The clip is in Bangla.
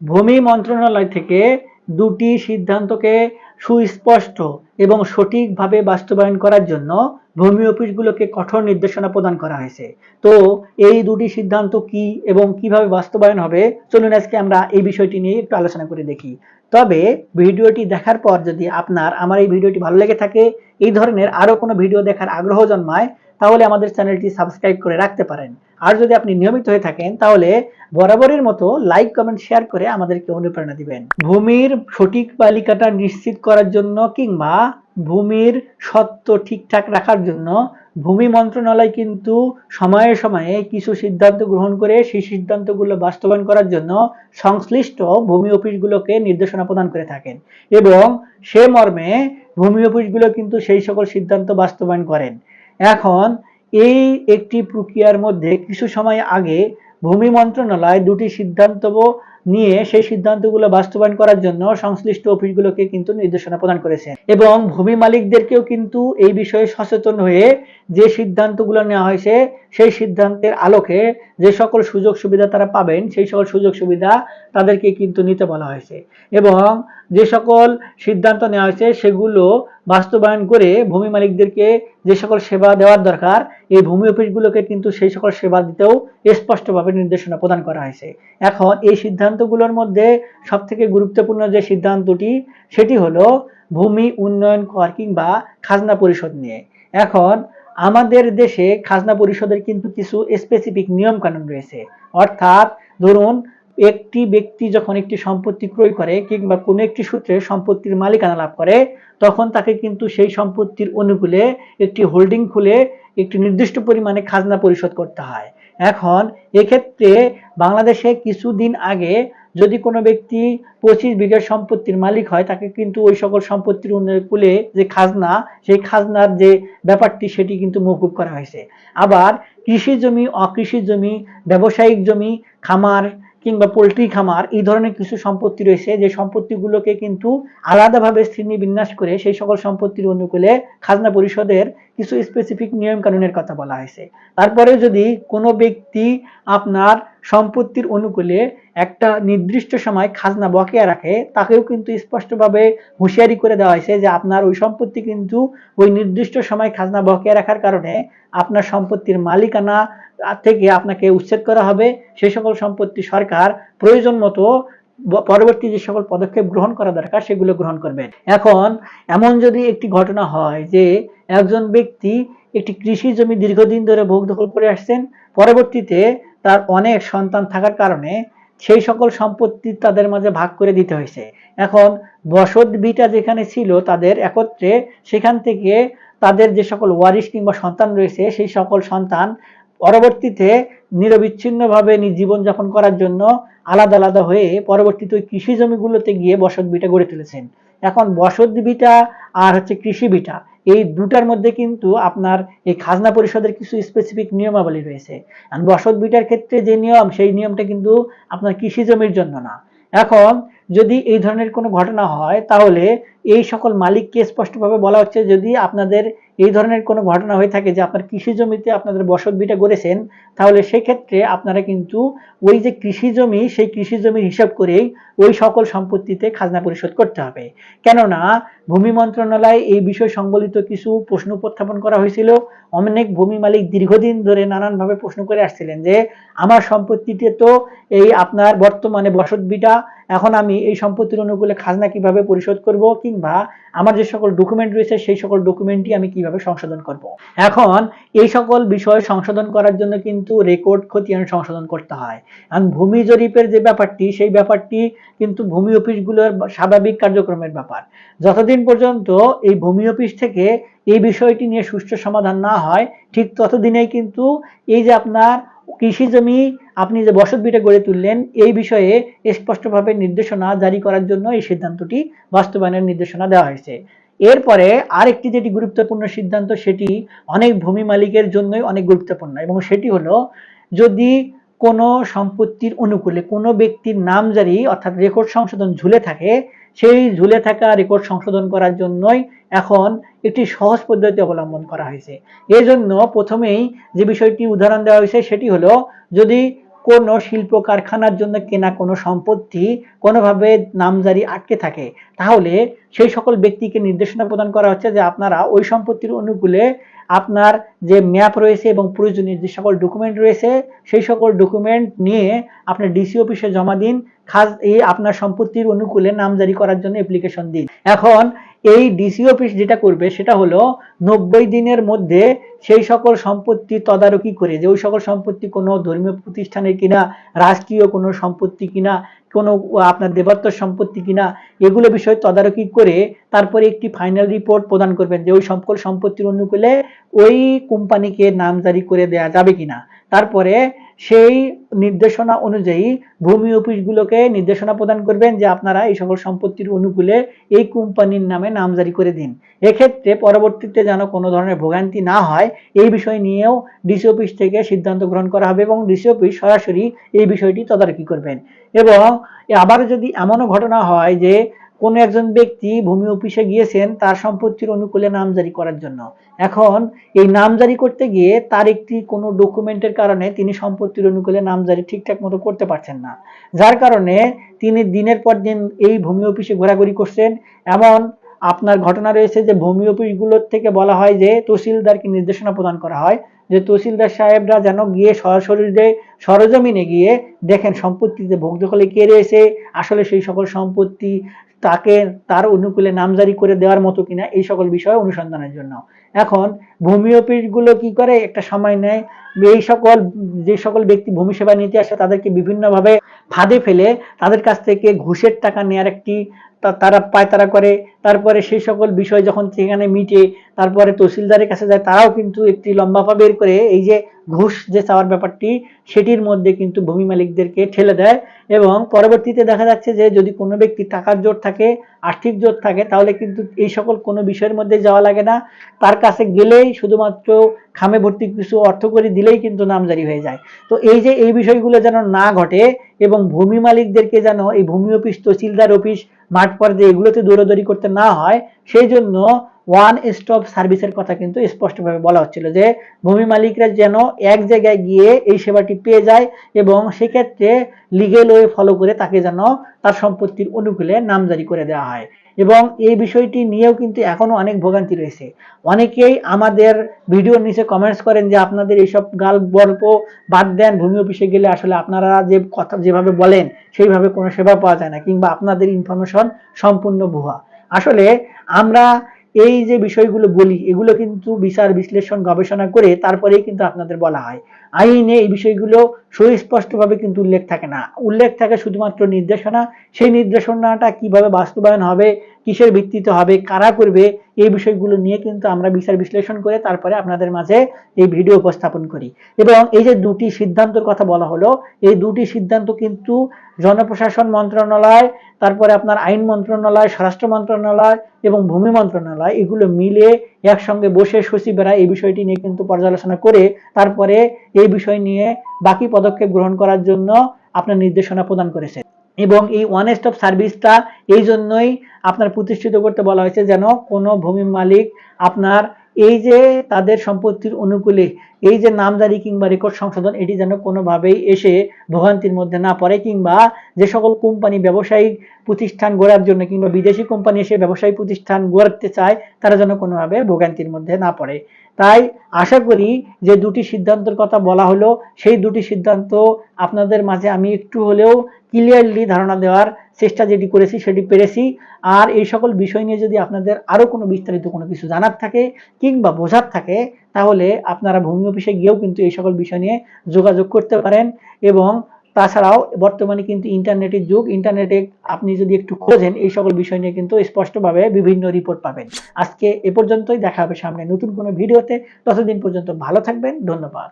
ভূমি মন্ত্রণালয় থেকে দুটি সিদ্ধান্তকে সুস্পষ্ট এবং সঠিকভাবে বাস্তবায়ন করার জন্য ভূমি অফিসগুলোকে কঠোর নির্দেশনা প্রদান করা হয়েছে। তো এই দুটি সিদ্ধান্ত কি এবং কীভাবে বাস্তবায়ন হবে? চলুন আজকে আমরা এই বিষয়টি নিয়ে একটু আলোচনা করে দেখি। তবে ভিডিওটি দেখার পর যদি আপনার আমার এই ভিডিওটি ভালো লেগে থাকে, এই ধরনের আরও কোনো ভিডিও দেখার আগ্রহ জন্মায়, তাহলে আমাদের চ্যানেলটি সাবস্ক্রাইব করে রাখতে পারেন। আর যদি আপনি নিয়মিত হয়ে থাকেন, তাহলে বরাবরের মতো লাইক কমেন্ট শেয়ার করে আমাদেরকে অনুপ্রেরণা দিবেন। ভূমির সঠিক বালিকাটা নিশ্চিত করার জন্য কিংবা ভূমির সত্য ঠিকঠাক রাখার জন্য ভূমি মন্ত্রণালয় কিন্তু সময়ে সময়ে কিছু সিদ্ধান্ত গ্রহণ করে সেই সিদ্ধান্তগুলো বাস্তবায়ন করার জন্য সংশ্লিষ্ট ভূমি অফিসগুলোকে নির্দেশনা প্রদান করে থাকেন এবং সে মর্মে ভূমি অফিসগুলো কিন্তু সেই সকল সিদ্ধান্ত বাস্তবায়ন করেন। এখন এই একটি প্রক্রিয়ার মধ্যে কিছু সময় আগে ভূমি মন্ত্রণালয় দুটি সিদ্ধান্ত নিয়ে সেই সিদ্ধান্তগুলো বাস্তবায়ন করার জন্য সংশ্লিষ্ট অফিসগুলোকে কিন্তু নির্দেশনা প্রদান করেছে। এবং ভূমি মালিকদেরকেও কিন্তু এই বিষয়ে সচেতন হয়ে যে সিদ্ধান্তগুলো নেওয়া হয়েছে সেই সিদ্ধান্তের আলোকে যে সকল সুযোগ সুবিধা তারা পাবেন, সেই সকল সুযোগ সুবিধা তাদেরকে কিন্তু নিতে বলা হয়েছে। এবং যে সকল সিদ্ধান্ত নেওয়া হয়েছে, সেগুলো বাস্তবায়ন করে ভূমি মালিকদেরকে যে সকল সেবা দেওয়ার দরকার, এই ভূমি অফিসগুলোকে কিন্তু সেই সকল সেবা দিতেও স্পষ্টভাবে নির্দেশনা প্রদান করা হয়েছে। এখন এই সিদ্ধান্তগুলোর মধ্যে সব থেকে গুরুত্বপূর্ণ যে সিদ্ধান্তটি, সেটি হলো ভূমি উন্নয়ন কর কিংবা খাজনা পরিষদ নিয়ে। এখন আমাদের দেশে খাজনা পরিষদের কিন্তু কিছু স্পেসিফিক নিয়ম কানুন রয়েছে। অর্থাৎ ধরুন, একটি ব্যক্তি যখন একটি সম্পত্তি ক্রয় করে কিংবা কোনো একটি সূত্রে সম্পত্তির মালিকানা লাভ করে, তখন তাকে কিন্তু সেই সম্পত্তির অনুকূলে একটি হোল্ডিং খুলে একটি নির্দিষ্ট পরিমাণে খাজনা পরিশোধ করতে হয়। এখন এক্ষেত্রে বাংলাদেশে কিছুদিন আগে যদি কোনো ব্যক্তি পঁচিশ বিঘা সম্পত্তির মালিক হয়, তাকে কিন্তু ওই সকল সম্পত্তির অনুকূলে যে খাজনা, সেই খাজনার যে ব্যাপারটি, সেটি কিন্তু মৌকুব করা হয়েছে। আবার কৃষি জমি, অকৃষি জমি, ব্যবসায়িক জমি, খামার কিংবা পোলট্রি খামার, এই ধরনের কিছু সম্পত্তি রয়েছে, যে সম্পত্তিগুলোকে কিন্তু আলাদাভাবে শ্রেণি বিন্যাস করে সেই সকল সম্পত্তির অনুকূলে খাজনা পরিষদের কিছু স্পেসিফিক নিয়ম কানুনের কথা বলা হয়েছে। তারপরে যদি কোনো ব্যক্তি আপনার সম্পত্তির অনুকূলে একটা নির্দিষ্ট সময় খাজনা বকেয়া রাখে, তাকেও কিন্তু স্পষ্টভাবে হুঁশিয়ারি করে দেওয়া হয়েছে যে আপনার ওই সম্পত্তি কিন্তু ওই নির্দিষ্ট সময় খাজনা বকেয়া রাখার কারণে আপনার সম্পত্তির মালিকানা থেকে আপনাকে উচ্ছেদ করা হবে। সেই সকল সম্পত্তি সরকার প্রয়োজন মতো পরবর্তী যে সকল পদক্ষেপ গ্রহণ করা দরকার, সেগুলো গ্রহণ করবেন এখন, এমন যদি একটি ঘটনা হয় যে একজন ব্যক্তি একটি কৃষি জমি দীর্ঘদিন ধরে ভোগ দখল করে আসছেন, পরবর্তীতে তার অনেক সন্তান থাকার কারণে সেই সকল সম্পত্তি তাদের মাঝে ভাগ করে দিতে হয়েছে। এখন বসত বিটা যেখানে ছিল তাদের একত্রে সেখান থেকে তাদের যে সকল ওয়ারিশ কিংবা সন্তান রয়েছে, সেই সকল সন্তান পরবর্তীতে নিরবিচ্ছিন্নভাবে জীবনযাপন করার জন্য আলাদা আলাদা হয়ে পরবর্তীতে ওই কৃষি জমিগুলোতে গিয়ে বসত বিটা গড়ে তুলেছেন। এখন বসত বিটা আর হচ্ছে কৃষি বিটা, এই দুটার মধ্যে কিন্তু আপনার এই খাজনা পরিষদের কিছু স্পেসিফিক নিয়মাবলী রয়েছে। বসত বিটার ক্ষেত্রে যে নিয়ম, সেই নিয়মটা কিন্তু আপনার কৃষি জমির জন্য না। এখন যদি এই ধরনের কোনো ঘটনা হয়, তাহলে এই সকল মালিককে স্পষ্টভাবে বলা হচ্ছে যদি আপনাদের এই ধরনের কোনো ঘটনা হয়ে থাকে যে আপনার কৃষি জমিতে আপনাদের বসত বিটা গড়েছেন, তাহলে সেক্ষেত্রে আপনারা কিন্তু ওই যে কৃষি জমি, সেই কৃষি জমির হিসাব করেই ওই সকল সম্পত্তিতে খাজনা পরিশোধ করতে হবে। কেননা ভূমি মন্ত্রণালয় এই বিষয় সংবলিত কিছু প্রশ্ন উপস্থাপন করা হয়েছিল। অনেক ভূমি মালিক দীর্ঘদিন ধরে নানানভাবে প্রশ্ন করে আসছিলেন যে, আমার সম্পত্তিতে তো এই আপনার বর্তমানে বসত বিটা, এখন আমি এই সম্পত্তির অনুকূলে খাজনা কীভাবে পরিশোধ করব কিংবা আমার যে সকল ডকুমেন্ট রয়েছে, সেই সকল ডকুমেন্টই আমি কীভাবে সংশোধন করব? এখন এই সকল বিষয় সংশোধন করার জন্য কিন্তু রেকর্ড খতিয়ান সংশোধন করতে হয়। কারণ ভূমি জরিপের যে ব্যাপারটি, সেই ব্যাপারটি কিন্তু ভূমি অফিসগুলোর স্বাভাবিক কার্যক্রমের ব্যাপার। যতদিন পর্যন্ত এই ভূমি অফিস থেকে এই বিষয়টি নিয়ে সুষ্ঠু সমাধান না হয়, ঠিক ততদিনেই কিন্তু এই যে আপনার কৃষি জমি, আপনি যে বসত বিটা গড়ে তুললেন, এই বিষয়ে স্পষ্টভাবে নির্দেশনা জারি করার জন্য এই সিদ্ধান্তটি বাস্তবায়নের নির্দেশনা দেওয়া হয়েছে। এরপরে আরেকটি যেটি গুরুত্বপূর্ণ সিদ্ধান্ত, সেটি অনেক ভূমি মালিকের জন্যই অনেক গুরুত্বপূর্ণ এবং সেটি হলো যদি কোনো সম্পত্তির অনুকূলে কোনো ব্যক্তির নাম জারি অর্থাৎ রেকর্ড সংশোধন ঝুলে থাকে সেই ঝুলে থাকা রেকর্ড সংশোধন করার জন্যই এখন একটি সহজ পদ্ধতি অবলম্বন করা হয়েছে। এই জন্য প্রথমেই যে বিষয়টি উদাহরণ দেওয়া হয়েছে সেটি হলো, যদি কোনো শিল্প কারখানার জন্য কেনা কোনো সম্পত্তি কোনোভাবে নামজারি আটকে থাকে, তাহলে সেই সকল ব্যক্তিকে নির্দেশনা প্রদান করা হচ্ছে যে আপনারা ওই সম্পত্তির অনুকূলে আপনার যে ম্যাপ রয়েছে এবং প্রয়োজনীয় যে সকল ডকুমেন্ট রয়েছে, সেই সকল ডকুমেন্ট নিয়ে আপনার ডিসি অফিসে জমা দিন, খাস এই আপনার সম্পত্তির অনুকূলে নামজারি করার জন্য অ্যাপ্লিকেশন দিন। এখন এই ডিসি অফিস যেটা করবে, সেটা হলো নব্বই দিনের মধ্যে সেই সকল সম্পত্তি তদারকি করে যে ওই সকল সম্পত্তি কোনো ধর্মীয় প্রতিষ্ঠানের কিনা, রাষ্ট্রীয় কোনো সম্পত্তি কিনা, কোনো আপনার দেবাত্ম সম্পত্তি কিনা, এগুলো বিষয়ে তদারকি করে তারপরে একটি ফাইনাল রিপোর্ট প্রদান করবেন যে ওই সকল সম্পত্তির অনুকূলে ওই কোম্পানিকে নাম জারি করে দেয়া যাবে কিনা। তারপরে সেই নির্দেশনা অনুযায়ী ভূমি অফিসগুলোকে নির্দেশনা প্রদান করবেন যে আপনারা এই সকল সম্পত্তির অনুকূলে এই কোম্পানির নামে নামজারি করে দিন। এক্ষেত্রে পরবর্তীতে যেন কোনো ধরনের ভোগান্তি না হয়, এই বিষয় নিয়েও ডিসি অফিস থেকে সিদ্ধান্ত গ্রহণ করা হবে এবং ডিসি অফিস সরাসরি এই বিষয়টি তদারকি করবেন। এবং আবার যদি এমনও ঘটনা হয় যে কোনো একজন ব্যক্তি ভূমি অফিসে গিয়েছেন তার সম্পত্তির অনুকূলে নামজারি করার জন্য এখন এই নামজারি করতে গিয়ে তার একটি কোনো ডকুমেন্টের কারণে তিনি সম্পত্তির অনুকূলে নামজারি ঠিকঠাক মতো করতে পারছেন না। যার কারণে তিনি দিনের পর দিন এই ভূমি অফিসে ঘোরাঘুরি করছেন। এমন আপনার ঘটনা রয়েছে যে ভূমি অফিসগুলোর থেকে বলা হয় যে তহসিলদারকে নির্দেশনা প্রদান করা হয়, যে তহসিলদার সাহেবরা যেন গিয়ে সরাসরি সরজমিনে গিয়ে দেখেন সম্পত্তিতে ভোগ দখলে কে রয়েছে, আসলে সেই সকল সম্পত্তি তাকে তার অনুকূলে নামজারি করে দেওয়ার মতো কিনা, এই সকল বিষয়ে অনুসন্ধানের জন্য। এখন ভূমি অফিসগুলো কি করে? একটা সময় নেয়। এই সকল, যে সকল ব্যক্তি ভূমি সেবা নিতে আসে, তাদেরকে বিভিন্নভাবে ফাঁদে ফেলে তাদের কাছ থেকে ঘুষের টাকা নেওয়ার একটি তারা পায়তারা করে। তারপরে সেই সকল বিষয় যখন সেখানে মিটে, তারপরে তহসিলদারের কাছে যায়, তারাও কিন্তু একটি লম্বাফা বের করে এই যে ঘুষ যে চাওয়ার ব্যাপারটি, সেটির মধ্যে কিন্তু ভূমি মালিকদেরকে ঠেলে দেয় এবং পরবর্তীতে দেখা যাচ্ছে যে যদি কোনো ব্যক্তি টাকার জোর থাকে, আর্থিক জোর থাকে, তাহলে কিন্তু এই সকল কোনো বিষয়ের মধ্যে যাওয়া লাগে না। তার কাছে গেলেই শুধুমাত্র খামে ভর্তি কিছু অর্থ করে দিলেই কিন্তু নামজারি হয়ে যায়। তো এই যে এই বিষয়গুলো যেন না ঘটে এবং ভূমি মালিকদেরকে যেন এই ভূমি অফিস, তহসিলদার অফিস, মাঠ পর্যায়ে এগুলোতে দৌড়াদৌড়ি করতে না হয়, সেই জন্য ওয়ান স্টপ সার্ভিসের কথা কিন্তু স্পষ্টভাবে বলা হচ্ছিল যে, ভূমি মালিকরা যেন এক জায়গায় গিয়ে এই সেবাটি পেয়ে যায় এবং সেক্ষেত্রে লিগেল ওয়ে ফলো করে তাকে যেন তার সম্পত্তির অনুকূলে নামজারি করে দেওয়া হয়। এবং এই বিষয়টি নিয়েও কিন্তু এখনও অনেক ভোগান্তি রয়েছে। অনেকেই আমাদের ভিডিওর নিচে কমেন্টস করেন যে, আপনাদের এইসব গাল গল্প বাদ দেন, ভূমি অফিসে গেলে আসলে আপনারা যে কথা, যেভাবে বলেন, সেইভাবে কোনো সেবা পাওয়া যায় না কিংবা আপনাদের ইনফরমেশন সম্পূর্ণ ভুয়া। আসলে আমরা এই যে বিষয়গুলো বলি, এগুলো কিন্তু বিচার বিশ্লেষণ গবেষণা করে তারপরেই কিন্তু আপনাদের বলা হয়। আইনে এই বিষয়গুলো সুস্পষ্টভাবে কিন্তু উল্লেখ থাকে না। উল্লেখ থাকে শুধুমাত্র নির্দেশনা। সেই নির্দেশনাটা কীভাবে বাস্তবায়ন হবে কিসের ভিত্তিতে হবে, কারা করবে, এই বিষয়গুলো নিয়ে কিন্তু আমরা বিচার বিশ্লেষণ করে তারপরে আপনাদের মাঝে এই ভিডিও উপস্থাপন করি। এবং এই যে দুটি সিদ্ধান্তের কথা বলা হলো, এই দুটি সিদ্ধান্ত কিন্তু জনপ্রশাসন মন্ত্রণালয়, তারপরে আপনার আইন মন্ত্রণালয়, স্বরাষ্ট্র মন্ত্রণালয় এবং ভূমি মন্ত্রণালয়, এগুলো মিলে একসঙ্গে বসে সচিবেরা এই বিষয়টি নিয়ে কিন্তু পর্যালোচনা করে তারপরে এই বিষয় নিয়ে বাকি পদক্ষেপ গ্রহণ করার জন্য আপনার নির্দেশনা প্রদান করেছে। এবং এই ওয়ান স্টপ সার্ভিসটা এই জন্যই আপনার প্রতিষ্ঠিত করতে বলা হয়েছে যেন কোনো ভূমি মালিক আপনার এই যে তাদের সম্পত্তির অনুকূলে, এই যে নামজারি কিংবা রেকর্ড সংশোধন, এটি যেন কোনোভাবেই এসে ভোগান্তির মধ্যে না পড়ে কিংবা যে সকল কোম্পানি ব্যবসায়িক প্রতিষ্ঠান গড়ার জন্য কিংবা বিদেশি কোম্পানি এসে ব্যবসায়ী প্রতিষ্ঠান গড়তে চায়, তারা যেন কোনোভাবে ভোগান্তির মধ্যে না পড়ে। তাই আশা করি যে দুটি সিদ্ধান্তের কথা বলা হলো। সেই দুটি সিদ্ধান্ত আপনাদের মাঝে আমি একটু হলেও ক্লিয়ারলি ধারণা দেওয়ার চেষ্টা যেটি করেছি সেটি পেরেছি। আর এই সকল বিষয় নিয়ে যদি আপনাদের আরও কোনো বিস্তারিত কোনো কিছু জানার থাকে কিংবা বোঝার থাকে, তাহলে আপনারা ভূমি অফিসে গিয়েও কিন্তু এই সকল বিষয় নিয়ে যোগাযোগ করতে পারেন। এবং তাছাড়াও বর্তমানে কিন্তু ইন্টারনেটের যুগ, ইন্টারনেটে আপনি যদি একটু খোঁজেন, এই সকল বিষয় নিয়ে কিন্তু স্পষ্টভাবে বিভিন্ন রিপোর্ট পাবেন। আজকে এ পর্যন্তই, দেখা হবে সামনে নতুন কোনো ভিডিওতে। ততদিন পর্যন্ত ভালো থাকবেন, ধন্যবাদ।